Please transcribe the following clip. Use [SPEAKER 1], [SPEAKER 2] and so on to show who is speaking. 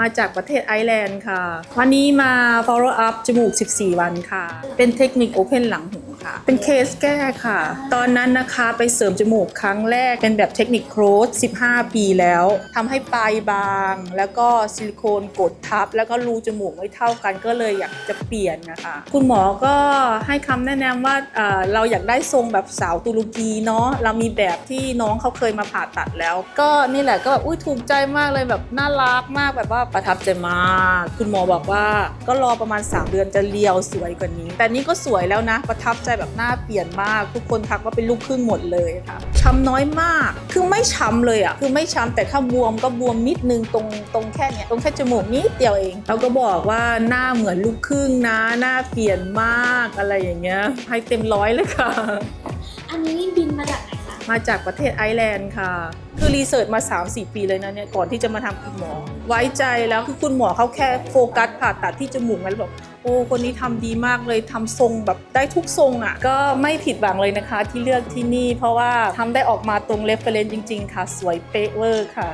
[SPEAKER 1] มาจากประเทศไอร์แลนด์ค่ะ วันนี้มา follow up จมูก 14 วันค่ะ เป็นเทคนิค open หลังหู ค่ะ เป็นเคสแก้ค่ะ ตอนนั้นนะคะไปเสริมจมูกครั้งแรกเป็นแบบเทคนิคโครส15 ปีแล้วทำให้ปลายบาง แล้วก็ซิลิโคนกดทับ แล้วก็รูจมูกไม่เท่ากันก็เลยอยากจะเปลี่ยนนะคะ คุณหมอก็ให้คำแนะนำว่าเอ่อเราอยากได้ทรงแบบสาวตุรกีเนาะเรามีแบบที่น้องเขาเคยมาผ่าตัดแล้ว ก็นี่แหละก็แบบอุ้ยถูกใจมากเลยแบบน่ารักมากแบบว่าประทับใจมาก คุณหมอบอกว่าก็รอประมาณ 3 เดือนจะเลียวสวยกว่านี้ แต่นี่ก็สวยแล้วนะประทับใจแบบหน้าเปลี่ยนมาก ทุกคนทักว่าเป็นลูกครึ่งหมดเลยค่ะช้ำน้อยมาก คือไม่ช้ำเลยอะ่ะคือไม่ช้ำแต่ถ้าบวมก็บวมนิดนึงตรงตรงแค่เนี้ยตรงแค่จมูกนิดเดียวเองเราก็บอกว่าหน้าเหมือนลูกครึ่งนะ หน้าเปลี่ยนมากอะไรอย่างเงี้ยให้เต็มร้อยเลยค่ะ
[SPEAKER 2] อันนี้
[SPEAKER 1] มาจากประเทศไอร์แลนด์ค่ะ คือรีเสิร์ชมา 3-4 ปีเลยนะเนี่ยก่อนที่จะมาทำคุณหมอ ไว้ใจแล้วคือคุณหมอเขาแค่โฟกัสผ่าตัดที่จมูกแล้วบอกโอ้คนนี้ทำดีมากเลยทำทรงแบบได้ทุกทรงอะ่ะ ก็ไม่ผิดหวังเลยนะคะที่เลือกที่นี่ เพราะว่าทำได้ออกมาตรงเรฟเฟรนจริง ๆ ค่ะ สวยเป๊ะเวอร์ค่ะ